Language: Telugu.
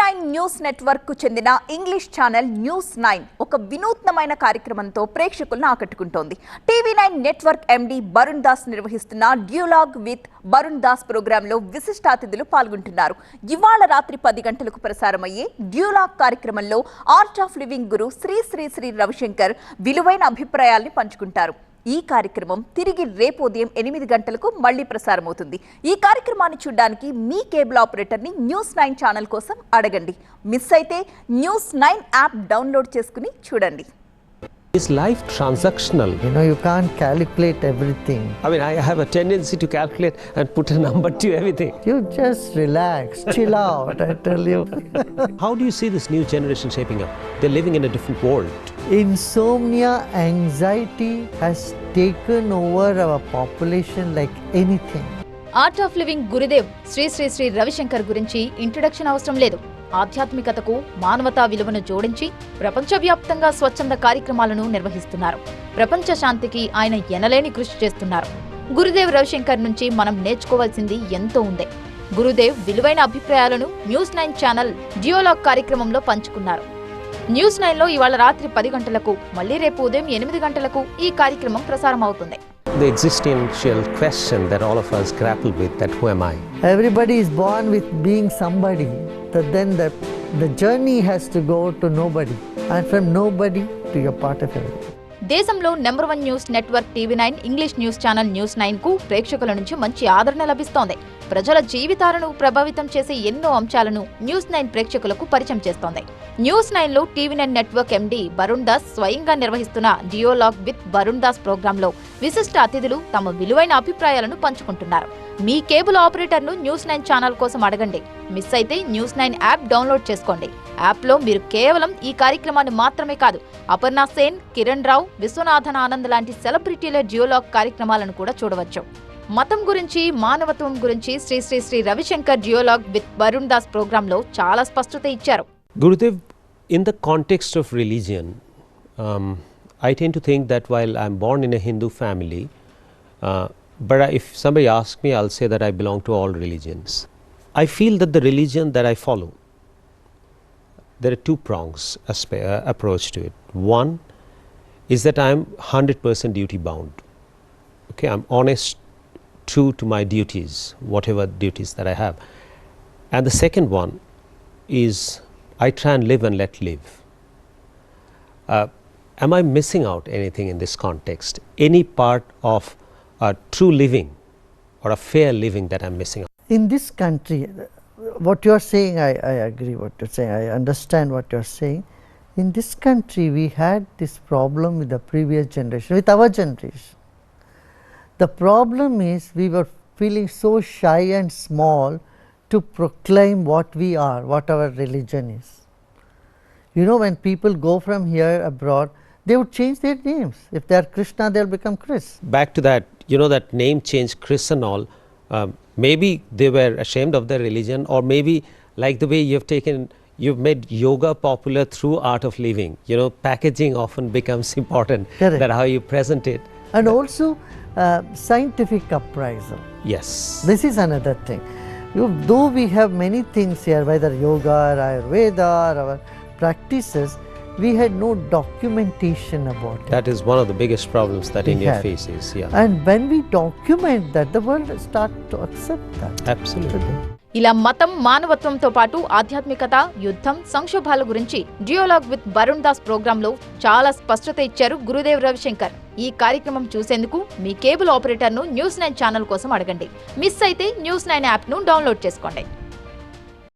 నైన్ న్యూస్ నెట్వర్క్కు చెందిన ఇంగ్లీష్ ఛానల్ న్యూస్ నైన్ ఒక వినూత్నమైన కార్యక్రమంతో ప్రేక్షకులను ఆకట్టుకుంటోంది. TV nine network MD Varun Das నిర్వహిస్తున్న డ్యూలాగ్ విత్ వరుణ్ దాస్ ప్రోగ్రాంలో విశిష్టాతిథులు పాల్గొంటున్నారు. ఇవాళ రాత్రి పది గంటలకు ప్రసారమయ్యే డ్యూలాగ్ కార్యక్రమంలో art of living guru Sri Sri Sri Ravishankar విలువైన అభిప్రాయాల్ని పంచుకుంటారు. ఈ కార్యక్రమం తిరిగి రేపు ఉదయం ఎనిమిది గంటలకు మళ్ళీ ప్రసారమవుతుంది. ఈ కార్యక్రమాన్ని చూడడానికి మీ కేబుల్ ఆపరేటర్ని న్యూస్ నైన్ ఛానల్ కోసం అడగండి. మిస్ అయితే న్యూస్ నైన్ యాప్ డౌన్లోడ్ చేసుకుని చూడండి. Is life transactional? You know, you can't calculate everything. I mean, I have a tendency to calculate and put a number to everything. You just relax, chill out, I tell you. How do you see this new generation shaping up? They're living in a different world. Insomnia, anxiety has taken over our population like anything. Art of living Gurudev Sri Sri Sri Ravishankar గురించి ఇంట్రడక్షన్ అవసరం లేదు. ఆధ్యాత్మికతకు మానవతా విలువను జోడించి ప్రపంచవ్యాప్తంగా స్వచ్ఛంద కార్యక్రమాలను నిర్వహిస్తున్నారు. ప్రపంచ శాంతికి ఆయన ఎనలేని కృషి చేస్తున్నారు. గురుదేవ్ రవిశంకర్ నుంచి మనం నేర్చుకోవాల్సింది ఎంతో ఉంది. గురుదేవ్ విలువైన అభిప్రాయాలను న్యూస్ నైన్ ఛానల్ జియోలాగ్ కార్యక్రమంలో పంచుకున్నారు. న్యూస్ నైన్లో ఇవాళ రాత్రి పది గంటలకు మళ్ళీ రేపు ఉదయం ఎనిమిది గంటలకు ఈ కార్యక్రమం ప్రసారం అవుతుంది The existential question that all of us grapple with that who am I? Everybody is born with being somebody, but then the, the journey has to go to nobody. And from nobody to your part of everything. దేశంలో number one news network TV nine English news channel news నైన్కు ప్రేక్షకుల నుంచి మంచి ఆదరణ లభిస్తోంది ప్రజల జీవితాలను ప్రభావితం చేసే ఎన్నో అంశాలను న్యూస్ నైన్ ప్రేక్షకులకు పరిచయం చేస్తోంది. న్యూస్ నైన్లో TV nine network MD Varun Das స్వయంగా నిర్వహిస్తున్న డియోలాగ్ విత్ వరుణ్ దాస్ ప్రోగ్రాంలో విశిష్ట అతిథులు తమ విలువైన అభిప్రాయాలను పంచుకుంటున్నారు. మీ కేబుల్ ఆపరేటర్ను న్యూస్ నైన్ ఛానల్ కోసం అడగండి. మిస్ అయితే న్యూస్ నైన్ యాప్ డౌన్లోడ్ చేసుకోండి. యాప్లో మీరు కేవలం ఈ కార్యక్రమాన్ని మాత్రమే కాదు అపర్ణ సేన్ కిరణ్ రావు విశ్వనాథన్ ఆనంద్ లాంటి సెలబ్రిటీల జియోలాగ్ కార్యక్రమాలను కూడా చూడవచ్చు. మతం గురించి మానవత్వం గురించి శ్రీ శ్రీ శ్రీ రవిశంకర్ జియోలాగ్ విత్ వరుణ్ దాస్ ప్రోగ్రాంలో చాలా స్పష్టత ఇచ్చారు Gurudev, in the context of religion, um, I tend to think that while I'm born in a Hindu family, uh, but I- if somebody asks me, I'll say that I belong to all religions. I feel that the religion that I follow, there are two prongs aspe- uh, approach to it. One is that I'm 100% duty bound. Okay, I'm honest, true to my duties, whatever duties that I have. And the second one is I try and live and let live. Uh, am I missing out anything in this context? Any part of a true living or a fair living that I'm missing out? In this country, what you are saying, I, I agree what you're saying, I understand what you're saying. In this country, we had this problem with the previous generation, with our generation. The problem is we were feeling so shy and small to proclaim what we are, what our religion is. You know, when people go from here abroad, they would change their names. If they are Krishna, they'll become Chris. Back to that, you know, that name change, Chris and all, um, maybe they were ashamed of their religion, or maybe like the way you've taken, you've made yoga popular through art of living. You know, packaging often becomes important, Correct. that how you present it. And also, uh, scientific uprisal. Yes. This is another thing. You, though we have many things here, whether yoga or Ayurveda or our practices, we had no documentation about it. That is one of the biggest problems that We India had. faces. Yeah, And when we document that, the world start to accept that. absolutely. ఇలా మతం మానవత్వంతో పాటు ఆధ్యాత్మికత యుద్ధం సంక్షోభాల గురించి డియోలాగ్ విత్ వరుణ్ దాస్ ప్రోగ్రాంలో చాలా స్పష్టత ఇచ్చారు గురుదేవ్ రవిశంకర్. ఈ కార్యక్రమం చూసేందుకు మీ కేబుల్ ఆపరేటర్ను న్యూస్ నైన్ ఛానల్ కోసం అడగండి. మిస్ అయితే న్యూస్ నైన్ యాప్ను డౌన్లోడ్ చేసుకోండి.